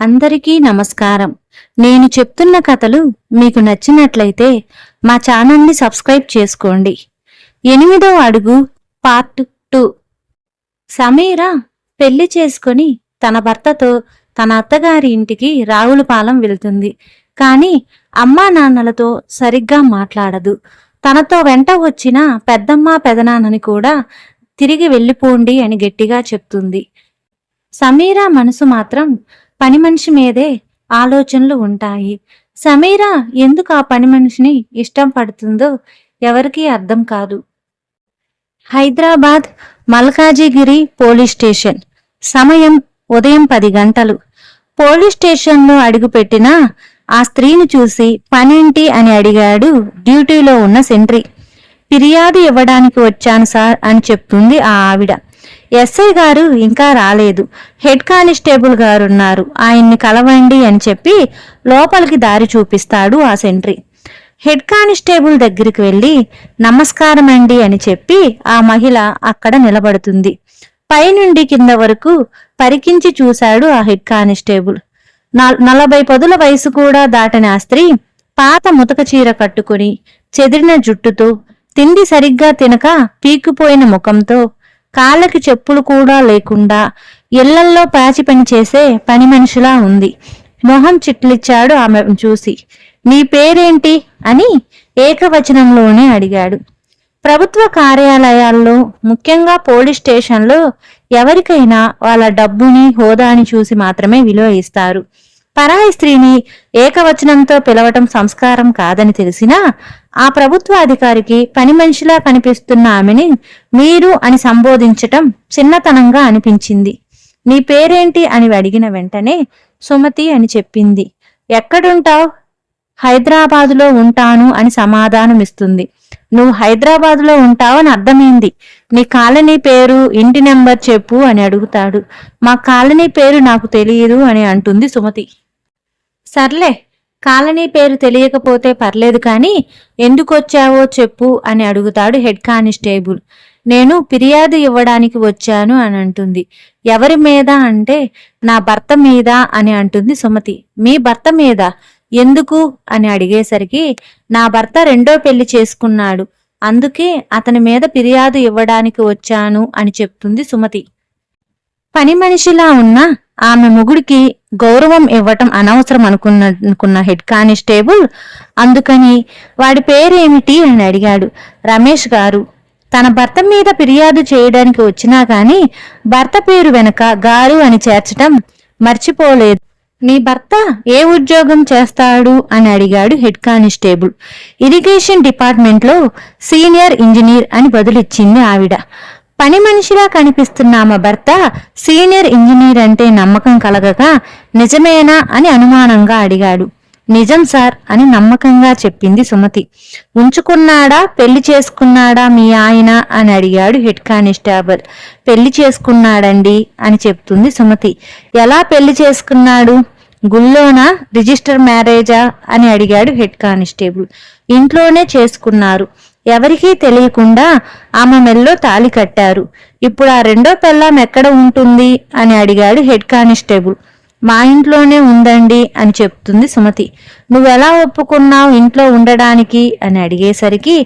అందరికీ నమస్కారం. నేను చెప్తున్న కథలు మీకు నచ్చినట్లయితే మా ఛానల్ని సబ్స్క్రైబ్ చేసుకోండి. ఎనిమిదో అడుగు పార్ట్ టూ. సమీర పెళ్ళి చేసుకొని తన భర్తతో తన అత్తగారి ఇంటికి రావులపాలెం వెళ్తుంది. కానీ అమ్మా నాన్నలతో సరిగ్గా మాట్లాడదు. తనతో వెంట వచ్చిన పెద్దమ్మ పెదనాన్నని కూడా తిరిగి వెళ్ళిపోండి అని గట్టిగా చెప్తుంది. సమీరా మనసు మాత్రం పని మనిషి మీదే ఆలోచనలు ఉంటాయి. సమీరా ఎందుకు ఆ పని మనిషిని ఇష్టం పడుతుందో ఎవరికీ అర్థం కాదు. Hyderabad Malkajgiri police station. సమయం ఉదయం పది గంటలు. పోలీస్ స్టేషన్లో అడుగుపెట్టిన ఆ స్త్రీని చూసి పనేంటి అని అడిగాడు డ్యూటీలో ఉన్న సెంట్రీ. ఫిర్యాదు ఇవ్వడానికి వచ్చాను సార్ అని చెప్తుంది ఆ ఆవిడ. ఎస్ఐ గారు ఇంకా రాలేదు. హెడ్ కానిస్టేబుల్ గారు ఉన్నారు ఆయన్ని కలవండి అని చెప్పి లోపలికి దారి చూపిస్తాడు ఆ సెంట్రీ. హెడ్ కానిస్టేబుల్ దగ్గరికి వెళ్ళి నమస్కారం అండి అని చెప్పి ఆ మహిళ అక్కడ నిలబడుతుంది. పైనుండి కింద వరకు పరికించి చూశాడు ఆ హెడ్ కానిస్టేబుల్. నలభై పదుల వయసు కూడా దాటని ఆ స్త్రీ పాత ముతక చీర కట్టుకుని చెదిరిన జుట్టుతో తిండి సరిగ్గా తినక పీకిపోయిన ముఖంతో కాళ్ళకి చెప్పులు కూడా లేకుండా ఇళ్ళల్లో పాచి పని చేసే పని మనిషిలా ఉంది. మొహం చిట్లిచ్చాడు ఆమె చూసి. నీ పేరేంటి? అని ఏకవచనంలోనే అడిగాడు. ప్రభుత్వ కార్యాలయాల్లో ముఖ్యంగా పోలీస్ స్టేషన్లో ఎవరికైనా వాళ్ళ డబ్బుని హోదాని చూసి మాత్రమే విలువ ఇస్తారు. పరాయి స్త్రీని ఏకవచనంతో పిలవటం సంస్కారం కాదని తెలిసినా ఆ ప్రభుత్వ అధికారికి పని మనిషిలా కనిపిస్తున్న ఆమెని మీరు అని సంబోధించటం చిన్నతనంగా అనిపించింది. నీ పేరేంటి అని అడిగిన వెంటనే సుమతి అని చెప్పింది. ఎక్కడుంటావు? హైదరాబాదులో ఉంటాను అని సమాధానమిస్తుంది. నువ్వు హైదరాబాదులో ఉంటావని అర్థమైంది. నీ కాలనీ పేరు ఇంటి నెంబర్ చెప్పు అని అడుగుతాడు. మా కాలనీ పేరు నాకు తెలియదు అని అంటుంది సుమతి. సర్లే కాలనీ పేరు తెలియకపోతే పర్లేదు కానీ ఎందుకొచ్చావో చెప్పు అని అడుగుతాడు హెడ్ కానిస్టేబుల్. నేను ఫిర్యాదు ఇవ్వడానికి వచ్చాను అని అంటుంది. ఎవరి మీద అంటే నా భర్త మీద అని అంటుంది సుమతి. మీ భర్త మీద? ఎందుకు? అని అడిగేసరికి నా భర్త రెండో పెళ్ళి చేసుకున్నాడు. అందుకే అతని మీద ఫిర్యాదు ఇవ్వడానికి వచ్చాను అని చెప్తుంది సుమతి. పని మనిషిలా ఉన్న ఆమె మొగుడికి గౌరవం ఇవ్వటం అనవసరం అనుకున్న అనుకున్న హెడ్ కానిస్టేబుల్ అందుకని వాడి పేరేమిటి అని అడిగాడు. రమేష్ గారు తన భర్త మీద ఫిర్యాదు చేయడానికి వచ్చినా గాని భర్త పేరు వెనక గారు అని చేర్చటం మర్చిపోలేదు. నీ భర్త ఏ ఉద్యోగం చేస్తాడు? అని అడిగాడు హెడ్ కానిస్టేబుల్. ఇరిగేషన్ డిపార్ట్మెంట్లో సీనియర్ ఇంజనీర్ అని బదులిచ్చింది ఆవిడ. పని మనిషిలా కనిపిస్తున్న ఆమె భర్త సీనియర్ ఇంజనీర్ అంటే నమ్మకం కలగక నిజమేనా అని అనుమానంగా అడిగాడు. నిజం సార్ అని నమ్మకంగా చెప్పింది సుమతి. ఉంచుకున్నాడా పెళ్ళి చేసుకున్నాడా మీ ఆయన అని అడిగాడు హెడ్ కానిస్టేబుల్. పెళ్ళి చేసుకున్నాడండి అని చెప్తుంది సుమతి. ఎలా పెళ్ళి చేసుకున్నాడు? గుల్లోనా రిజిస్టర్ మ్యారేజా అని అడిగాడు హెడ్ కానిస్టేబుల్. ఇంట్లోనే చేసుకున్నారు. ఎవరికీ తెలియకుండా ఆమె మెల్లో తాళి కట్టారు. ఇప్పుడు ఆ రెండో పెళ్ళాం ఎక్కడ ఉంటుంది? అని అడిగాడు హెడ్ కానిస్టేబుల్. మా ఇంట్లోనే ఉందండి అని చెప్తుంది సుమతి. నువ్వెలా ఒప్పుకున్నావు ఇంట్లో ఉండడానికి? అని అడిగేసరికి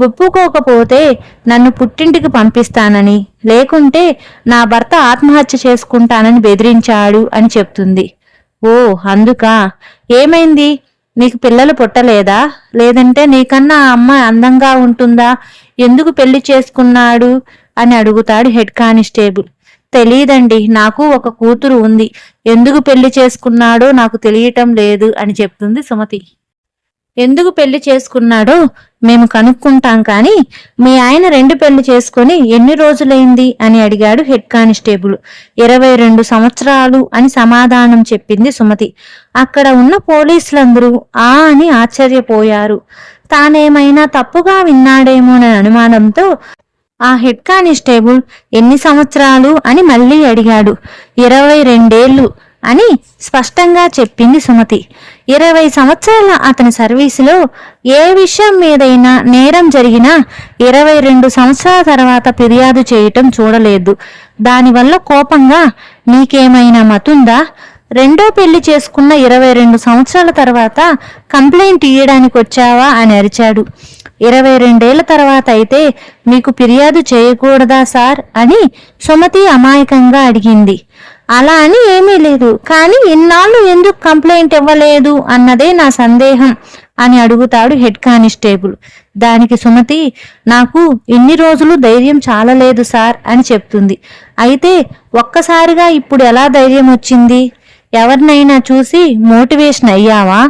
ఒప్పుకోకపోతే నన్ను పుట్టింటికి పంపిస్తానని లేకుంటే నా భర్త ఆత్మహత్య చేసుకుంటానని బెదిరించాడు అని చెప్తుంది. ఓ అందుకా? ఏమైంది? నీకు పిల్లలు పుట్టలేదా? లేదంటే నీకన్నా ఆ అమ్మాయి అందంగా ఉంటుందా? ఎందుకు పెళ్ళి చేసుకున్నాడు? అని అడుగుతాడు హెడ్ కానిస్టేబుల్. తెలియదండి నాకు ఒక కూతురు ఉంది. ఎందుకు పెళ్ళి చేసుకున్నాడో నాకు తెలియటం లేదు అని చెప్తుంది సుమతి. ఎందుకు పెళ్ళి చేసుకున్నాడో మేము కనుక్కుంటాం కానీ మీ ఆయన రెండు పెళ్ళి చేసుకొని ఎన్ని రోజులైంది అని అడిగాడు హెడ్ కానిస్టేబుల్. ఇరవై రెండు సంవత్సరాలు అని సమాధానం చెప్పింది సుమతి. అక్కడ ఉన్న పోలీసులందరూ ఆ అని ఆశ్చర్యపోయారు. తానేమైనా తప్పుగా విన్నాడేమోనని అనుమానంతో ఆ హెడ్ కానిస్టేబుల్ ఎన్ని సంవత్సరాలు అని మళ్ళీ అడిగాడు. ఇరవై రెండేళ్ళు అని స్పష్టంగా చెప్పింది సుమతి. ఇరవై సంవత్సరాల అతని సర్వీసులో ఏ విషయం మీదైనా నేరం జరిగినా ఇరవై రెండు సంవత్సరాల తర్వాత ఫిర్యాదు చేయటం చూడలేదు. దానివల్ల కోపంగా నీకేమైనా మతుందా? రెండో పెళ్ళి చేసుకున్న ఇరవై రెండు సంవత్సరాల తర్వాత కంప్లైంట్ ఇయ్యడానికి వచ్చావా? అని అరిచాడు. ఇరవై రెండేళ్ళ తర్వాత అయితే మీకు ఫిర్యాదు చేయకూడదా సార్? అని సుమతి అమాయకంగా అడిగింది. అలా అని ఏమీ లేదు. కానీ ఇన్నాళ్ళు ఎందుకు కంప్లైంట్ ఇవ్వలేదు అన్నదే నా సందేహం అని అడుగుతాడు హెడ్ కానిస్టేబుల్. దానికి సుమతి నాకు ఇన్ని రోజులు ధైర్యం చాలలేదు సార్ అని చెప్తుంది. అయితే ఒక్కసారిగా ఇప్పుడు ఎలా ధైర్యం వచ్చింది? ఎవరినైనా చూసి మోటివేషన్ అయ్యావా?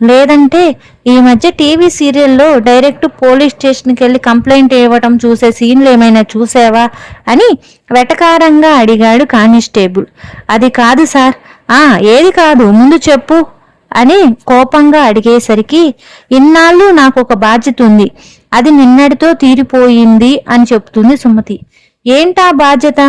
లేదంటే ఈ మధ్య టీవీ సీరియల్లో డైరెక్ట్ పోలీస్ స్టేషన్కి వెళ్ళి కంప్లైంట్ ఇవ్వటం చూసే సీన్లు ఏమైనా చూసావా అని వెటకారంగా అడిగాడు కానిస్టేబుల్. అది కాదు సార్. ఆ ఏది కాదు. ముందు చెప్పు అని కోపంగా అడిగేసరికి ఇన్నాళ్ళు నాకు ఒక బాధ్యత ఉంది. అది నిన్నటితో తీరిపోయింది అని చెప్తుంది సుమతి. ఏంటా బాధ్యత?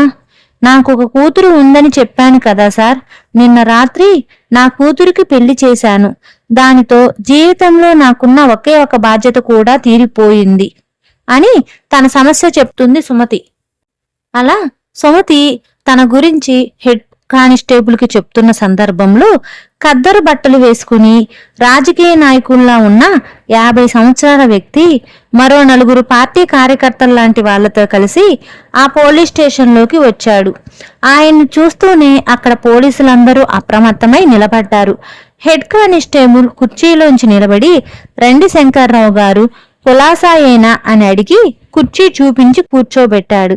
నాకు ఒక కూతురు ఉందని చెప్పాను కదా సార్. నిన్న రాత్రి నా కూతురికి పెళ్ళి చేశాను. దానితో జీవితంలో నాకున్న ఒకే ఒక బాధ్యత కూడా తీరిపోయింది అని తన సమస్య చెప్తుంది సుమతి. అలా సుమతి తన గురించి హెడ్ కానిస్టేబుల్కి చెప్తున్న సందర్భంలో కద్దరు బట్టలు వేసుకుని రాజకీయ నాయకుల్లా ఉన్న యాభై సంవత్సరాల వ్యక్తి మరో నలుగురు పార్టీ కార్యకర్తల లాంటి వాళ్ళతో కలిసి ఆ పోలీస్ స్టేషన్లోకి వచ్చాడు. ఆయన్ని చూస్తూనే అక్కడ పోలీసులందరూ అప్రమత్తమై నిలబడ్డారు. హెడ్ కానిస్టేబుల్ కుర్చీలోంచి నిలబడి రండి శంకర్రావు గారు కులాసాయేనా అని అడిగి కుర్చీ చూపించి కూర్చోబెట్టాడు.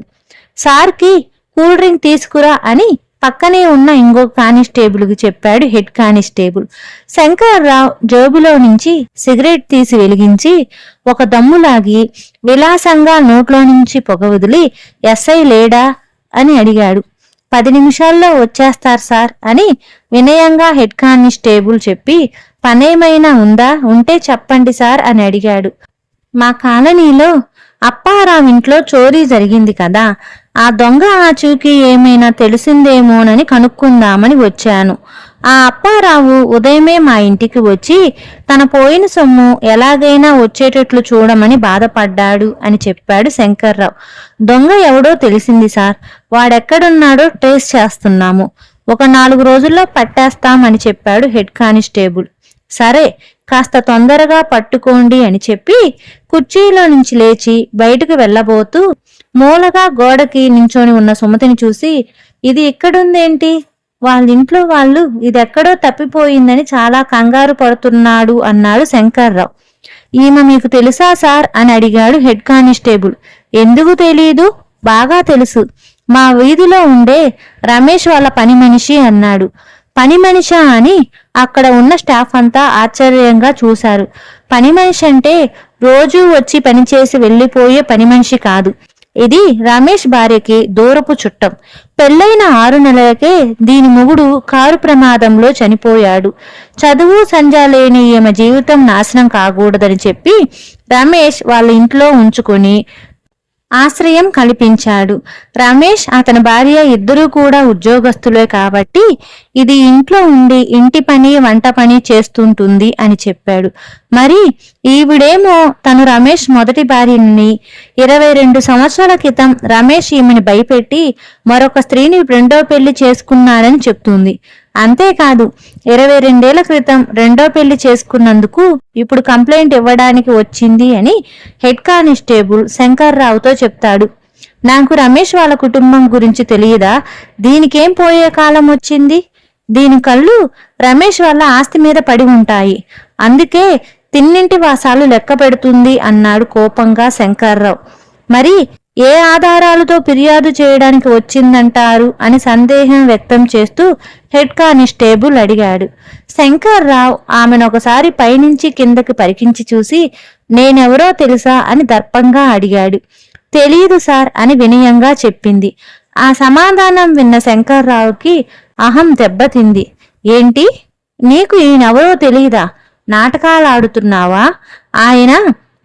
సార్కి కూల్ డ్రింక్ తీసుకురా అని పక్కనే ఉన్న ఇంకో కానిస్టేబుల్కి చెప్పాడు హెడ్ కానిస్టేబుల్. శంకర్రావు జేబులో నుంచి సిగరెట్ తీసి వెలిగించి ఒక దమ్ములాగి విలాసంగా నోట్లో నుంచి పొగ వదిలి ఎస్ఐ లేడా? అని అడిగాడు. పది నిమిషాల్లో వచ్చేస్తారు సార్ అని వినయంగా హెడ్ కానిస్టేబుల్ చెప్పి పనేమైనా ఉందా? ఉంటే చెప్పండి సార్ అని అడిగాడు. మా కాలనీలో అప్పారావు ఇంట్లో చోరీ జరిగింది కదా ఆ దొంగ ఆచూకీ ఏమైనా తెలిసిందేమోనని కనుక్కుందామని వచ్చాను. ఆ అప్పారావు ఉదయమే మా ఇంటికి వచ్చి తన పోయిన సొమ్ము ఎలాగైనా వచ్చేటట్లు చూడమని బాధపడ్డాడు అని చెప్పాడు శంకర్రావు. దొంగ ఎవడో తెలిసింది సార్. వాడెక్కడున్నాడో ట్రేస్ చేస్తున్నాము. ఒక నాలుగు రోజుల్లో పట్టేస్తామని చెప్పాడు హెడ్ కానిస్టేబుల్. సరే కాస్త తొందరగా పట్టుకోండి అని చెప్పి కుర్చీలో నుంచి లేచి బయటకు వెళ్ళబోతూ మూలగా గోడకి నించొని ఉన్న సుమతిని చూసి ఇది ఇక్కడుందేంటి వాళ్ళింట్లో వాళ్ళు ఇదెక్కడో తప్పిపోయిందని చాలా కంగారు పడుతున్నాడు అన్నాడు శంకర్రావు. ఈమె మీకు తెలుసా సార్? అని అడిగాడు హెడ్ కానిస్టేబుల్. ఎందుకు తెలీదు? బాగా తెలుసు. మా వీధిలో ఉండే రమేష్ వాళ్ళ పని మనిషి అన్నాడు. పని మనిషా అని అక్కడ ఉన్న స్టాఫ్ అంతా ఆశ్చర్యంగా చూశారు. పని మనిషి అంటే రోజూ వచ్చి పనిచేసి వెళ్ళిపోయే పని మనిషి కాదు. ఇది రమేష్ భార్యకి దూరపు చుట్టం. పెళ్ళైన ఆరు నెలలకే దీని మొగుడు కారు ప్రమాదంలో చనిపోయాడు. చదువు సంజా లేని ఈమె జీవితం నాశనం కాకూడదని చెప్పి రమేష్ వాళ్ళ ఇంట్లో ఉంచుకొని ఆశ్రయం కల్పించాడు. రమేష్ అతని భార్య ఇద్దరూ కూడా ఉద్యోగస్తులే కాబట్టి ఇది ఇంట్లో ఉండి ఇంటి పని వంట పని చేస్తుంటుంది అని చెప్పాడు. మరి ఈవిడేమో తను రమేష్ మొదటి భార్యని ఇరవై రెండు సంవత్సరాల క్రితం రమేష్ ఈమెని భయపెట్టి మరొక స్త్రీని రెండో పెళ్ళి చేసుకున్నారని చెప్తుంది. అంతేకాదు ఇరవై రెండేళ్ళ క్రితం రెండో పెళ్ళి చేసుకున్నందుకు ఇప్పుడు కంప్లైంట్ ఇవ్వడానికి వచ్చింది అని హెడ్ కానిస్టేబుల్ శంకర్రావుతో చెప్తాడు. నాకు రమేష్ వాళ్ళ కుటుంబం గురించి తెలియదా? దీనికేం పోయే కాలం వచ్చింది? దీని కళ్ళు రమేష్ వాళ్ళ ఆస్తి మీద పడి ఉంటాయి. అందుకే తిన్నింటి వాసాలు లెక్క పెడుతుంది అన్నాడు కోపంగా శంకర్రావు మరి ఏ ఆధారాలతో ఫిర్యాదు చేయడానికి వచ్చిందంటారు అని సందేహం వ్యక్తం చేస్తూ హెడ్ కానిస్టేబుల్ అడిగాడు. శంకర్రావు ఆమెను ఒకసారి పైనుంచి కిందకి పరికించి చూసి నేనెవరో తెలుసా? అని దర్పంగా అడిగాడు. తెలియదు సార్ అని వినయంగా చెప్పింది. ఆ సమాధానం విన్న శంకర్రావుకి అహం దెబ్బతింది. ఏంటి? నీకు ఈయనెవరో తెలియదా నాటకాలు ఆడుతున్నావా? ఆయన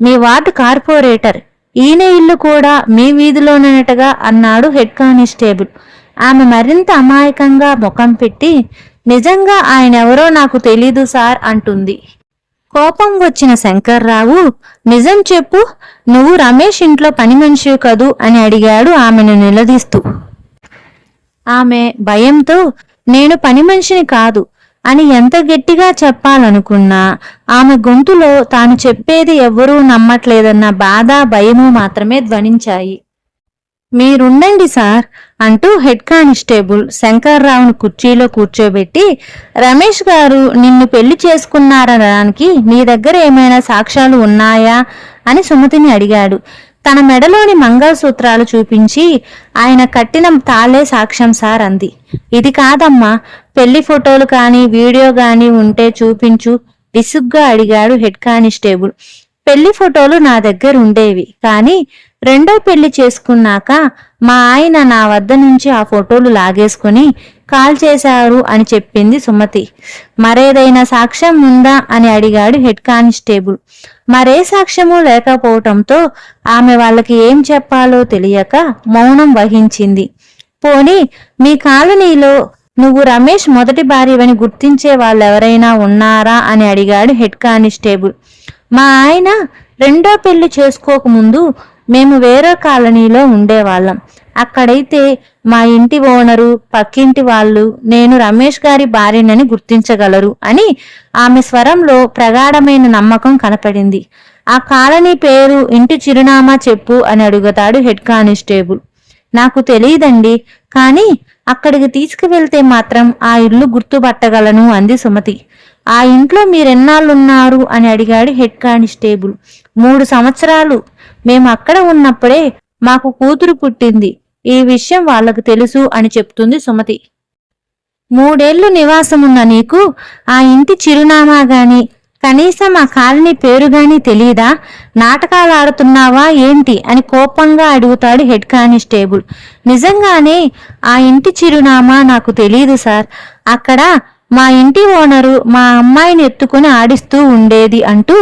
మీ వార్డు కార్పొరేటర్. ఈయన ఇల్లు కూడా మీ వీధిలోనటగా అన్నాడు హెడ్ కానిస్టేబుల్. ఆమె మరింత అమాయకంగా ముఖం పెట్టి నిజంగా ఆయన ఎవరో నాకు తెలీదు సార్ అంటుంది. కోపం వచ్చిన శంకర్రావు నిజం చెప్పు నువ్వు రమేష్ ఇంట్లో పని మనిషి కదూ అని అడిగాడు ఆమెను నిలదీస్తూ. ఆమె భయంతో నేను పని మనిషిని కాదు అని ఎంత గట్టిగా చెప్పాలనుకున్నా ఆమె గొంతులో తాను చెప్పేది ఎవ్వరూ నమ్మట్లేదన్న బాధ భయము మాత్రమే ధ్వనించాయి. మీరుండండి సార్ అంటూ హెడ్ కానిస్టేబుల్ శంకర్రావును కుర్చీలో కూర్చోబెట్టి రమేష్ గారు నిన్ను పెళ్ళి చేసుకున్నారనడానికి నీ దగ్గర ఏమైనా సాక్ష్యాలు ఉన్నాయా? అని సుమతిని అడిగాడు. తన మెడలోని మంగళసూత్రాలు చూపించి ఆయన కట్టిన తాళే సాక్ష్యం సార్ అంది. ఇది కాదమ్మా పెళ్ళి ఫోటోలు కానీ వీడియో కానీ ఉంటే చూపించు విసుగ్గా అడిగాడు హెడ్ కానిస్టేబుల్. పెళ్ళి ఫోటోలు నా దగ్గర ఉండేవి కానీ రెండో పెళ్ళి చేసుకున్నాక మా ఆయన నా వద్ద నుంచి ఆ ఫోటోలు లాగేసుకుని కాల్ చేశారు అని చెప్పింది సుమతి. మరేదైనా సాక్ష్యం ఉందా అని అడిగాడు హెడ్ కానిస్టేబుల్. మరే సాక్ష్యము లేకపోవటంతో ఆమె వాళ్ళకి ఏం చెప్పాలో తెలియక మౌనం వహించింది. పోనీ మీ కాలనీలో నువ్వు రమేష్ మొదటి భార్యవని గుర్తించే వాళ్ళెవరైనా ఉన్నారా అని అడిగాడు హెడ్ కానిస్టేబుల్. మా ఆయన రెండో పెళ్ళి చేసుకోకముందు మేము వేరే కాలనీలో ఉండేవాళ్ళం. అక్కడైతే మా ఇంటి ఓనరు పక్కింటి వాళ్ళు నేను రమేష్ గారి భార్యనని గుర్తించగలరు అని ఆమె స్వరంలో ప్రగాఢమైన నమ్మకం కనపడింది. ఆ కాలనీ పేరు ఇంటి చిరునామా చెప్పు అని అడుగుతాడు హెడ్ కానిస్టేబుల్. నాకు తెలియదండి కానీ అక్కడికి తీసుకువెళ్తే మాత్రం ఆ ఇల్లు గుర్తుపట్టగలను అంది సుమతి. ఆ ఇంట్లో మీరెన్నాళ్ళున్నారు అని అడిగాడు హెడ్ కానిస్టేబుల్. మూడు సంవత్సరాలు మేము అక్కడ ఉన్నప్పుడే మాకు కూతురు పుట్టింది. ఈ విషయం వాళ్ళకు తెలుసు అని చెప్తుంది సుమతి. మూడేళ్ళు నివాసమున్న నీకు ఆ ఇంటి చిరునామా గాని కనీసం ఆ కాలనీ పేరు గాని తెలీదా? నాటకాలు ఆడుతున్నావా ఏంటి? అని కోపంగా అడుగుతాడు హెడ్ కానిస్టేబుల్. నిజంగానే ఆ ఇంటి చిరునామా నాకు తెలీదు సార్. అక్కడ మా ఇంటి ఓనరు మా అమ్మాయిని ఎత్తుకుని ఆడిస్తూ ఉండేది అంటూ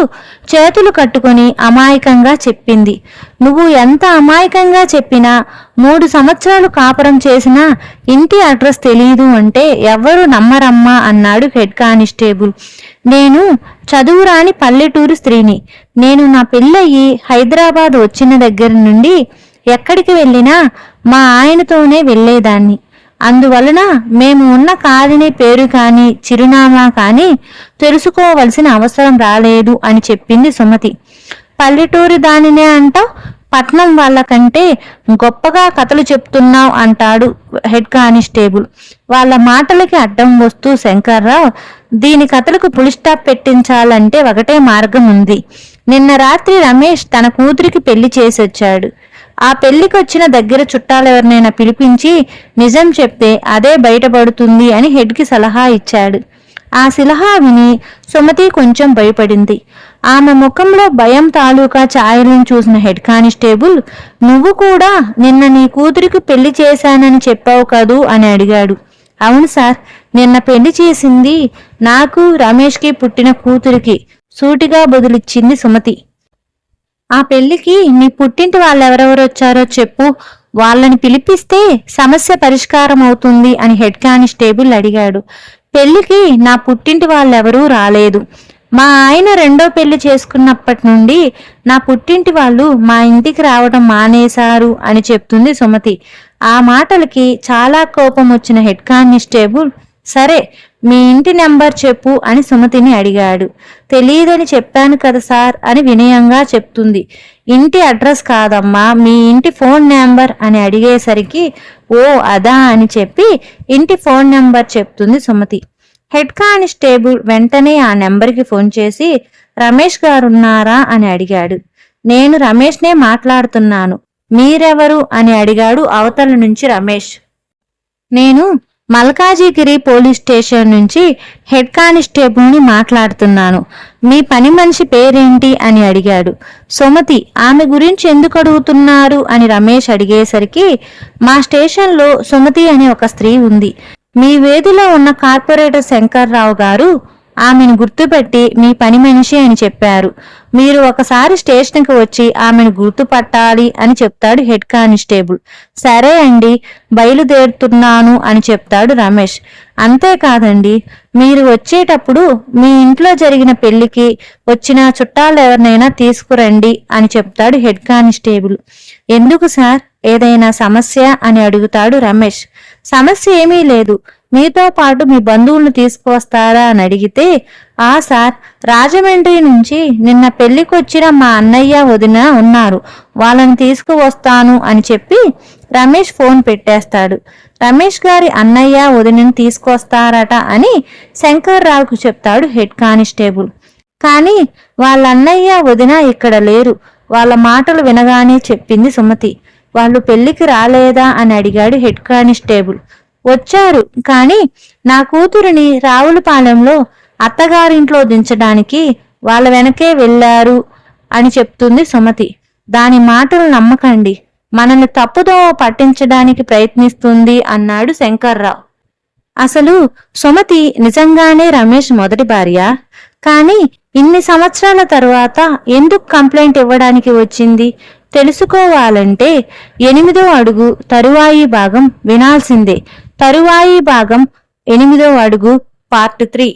చేతులు కట్టుకుని అమాయకంగా చెప్పింది. నువ్వు ఎంత అమాయకంగా చెప్పినా మూడు సంవత్సరాలు కాపురం చేసినా ఇంటి అడ్రస్ తెలియదు అంటే ఎవ్వరూ నమ్మరమ్మా అన్నాడు హెడ్ కానిస్టేబుల్. నేను చదువురాని పల్లెటూరు స్త్రీని. నేను నా పెళ్ళయి హైదరాబాద్ వచ్చిన దగ్గర నుండి ఎక్కడికి వెళ్ళినా మా ఆయనతోనే వెళ్ళేదాన్ని. అందువలన మేము ఉన్న కారిని పేరు కానీ చిరునామా కానీ తెలుసుకోవలసిన అవసరం రాలేదు అని చెప్పింది సుమతి. పల్లెటూరి దానినే అంటావు? పట్నం వాళ్ళకంటే గొప్పగా కథలు చెప్తున్నావు అంటాడు హెడ్ కానిస్టేబుల్. వాళ్ళ మాటలకి అడ్డం వస్తూ శంకర్రావు దీని కథలకు పులిస్టాప్ పెట్టించాలంటే ఒకటే మార్గం ఉంది. నిన్న రాత్రి రమేష్ తన కూతురికి పెళ్ళి చేసొచ్చాడు. ఆ పెళ్ళికొచ్చిన దగ్గర చుట్టాలెవరినైనా పిలిపించి నిజం చెప్తే అదే బయటపడుతుంది అని హెడ్కి సలహా ఇచ్చాడు. ఆ సలహా విని సుమతి కొంచెం భయపడింది. ఆమె ముఖంలో భయం తాలూకా ఛాయలను చూసిన హెడ్ కానిస్టేబుల్ నువ్వు కూడా నిన్న నీ కూతురికి పెళ్ళి చేశానని చెప్పావు కదూ? అని అడిగాడు. అవును సార్ నిన్న పెళ్ళి చేసింది నాకు రమేష్కి పుట్టిన కూతురికి సూటిగా బదులిచ్చింది సుమతి. ఆ పెళ్ళికి నీ పుట్టింటి వాళ్ళెవరెవరు వచ్చారో చెప్పు. వాళ్ళని పిలిపిస్తే సమస్య పరిష్కారం అవుతుంది అని హెడ్ కానిస్టేబుల్ అడిగాడు. పెళ్ళికి నా పుట్టింటి వాళ్ళెవరూ రాలేదు. మా ఆయన రెండో పెళ్ళి చేసుకున్నప్పటి నుండి నా పుట్టింటి వాళ్ళు మా ఇంటికి రావడం మానేశారు అని చెప్తుంది సుమతి. ఆ మాటలకి చాలా కోపం వచ్చిన హెడ్ కానిస్టేబుల్ సరే మీ ఇంటి నెంబర్ చెప్పు అని సుమతిని అడిగాడు. తెలియదని చెప్పాను కదా సార్ అని వినయంగా చెప్తుంది. ఇంటి అడ్రస్ కాదమ్మా మీ ఇంటి ఫోన్ నెంబర్ అని అడిగేసరికి ఓ అదా అని చెప్పి ఇంటి ఫోన్ నెంబర్ చెప్తుంది సుమతి. హెడ్ కానిస్టేబుల్ వెంటనే ఆ నెంబర్కి ఫోన్ చేసి రమేష్ గారున్నారా? అని అడిగాడు. నేను రమేష్నే మాట్లాడుతున్నాను. మీరెవరు? అని అడిగాడు అవతల నుంచి రమేష్. నేను మల్కాజిగిరి పోలీస్ స్టేషన్ నుంచి హెడ్ కానిస్టేబుల్ని మాట్లాడుతున్నాను. మీ పని మనిషి పేరేంటి అని అడిగాడు. సుమతి ఆమె గురించి ఎందుకు అడుగుతున్నారు అని రమేష్ అడిగేసరికి మా స్టేషన్లో సుమతి అనే ఒక స్త్రీ ఉంది. మీ వేదిలో ఉన్న కార్పొరేటర్ శంకర్రావు గారు ఆమెను గుర్తుపెట్టి మీ పని మనిషి అని చెప్పారు. మీరు ఒకసారి స్టేషన్కి వచ్చి ఆమెను గుర్తుపట్టాలి అని చెప్తాడు హెడ్ కానిస్టేబుల్. సరే అండి బయలుదేరుతున్నాను అని చెప్తాడు రమేష్. అంతేకాదండి మీరు వచ్చేటప్పుడు మీ ఇంట్లో జరిగిన పెళ్ళికి వచ్చిన చుట్టాలు ఎవరినైనా తీసుకురండి అని చెప్తాడు హెడ్ కానిస్టేబుల్. ఎందుకు సార్? ఏదైనా సమస్య? అని అడుగుతాడు రమేష్. సమస్య ఏమీ లేదు. మీతో పాటు మీ బంధువులను తీసుకువస్తారా అని అడిగితే ఆ సార్ రాజమండ్రి నుంచి నిన్న పెళ్ళికొచ్చిన మా అన్నయ్య వదిన ఉన్నారు. వాళ్ళని తీసుకువస్తాను అని చెప్పి రమేష్ ఫోన్ పెట్టేస్తాడు. రమేష్ గారి అన్నయ్య వదినని తీసుకొస్తారట అని శంకర్రావుకు చెప్తాడు హెడ్ కానిస్టేబుల్. కానీ వాళ్ళ అన్నయ్య వదిన ఇక్కడ లేరు. వాళ్ళ మాటలు వినగానే చెప్పింది సుమతి. వాళ్ళు పెళ్ళికి రాలేదా? అని అడిగాడు హెడ్ కానిస్టేబుల్. వచ్చారు. కానీ నా కూతురిని రావులపాలెంలో అత్తగారింట్లో దించడానికి వాళ్ళ వెనకే వెళ్ళారు అని చెప్తుంది సుమతి. దాని మాటలు నమ్మకండి. మనల్ని తప్పుదో పట్టించడానికి ప్రయత్నిస్తుంది అన్నాడు శంకర్రావు. అసలు సుమతి నిజంగానే రమేష్ మొదటి భార్య? కానీ ఇన్ని సంవత్సరాల తరువాత ఎందుకు కంప్లైంట్ ఇవ్వడానికి వచ్చింది? తెలుసుకోవాలంటే ఎనిమిదో అడుగు తరువాయి భాగం వినాల్సిందే. తరువాయి భాగం ఎనిమిదో అడుగు పార్ట్ త్రీ.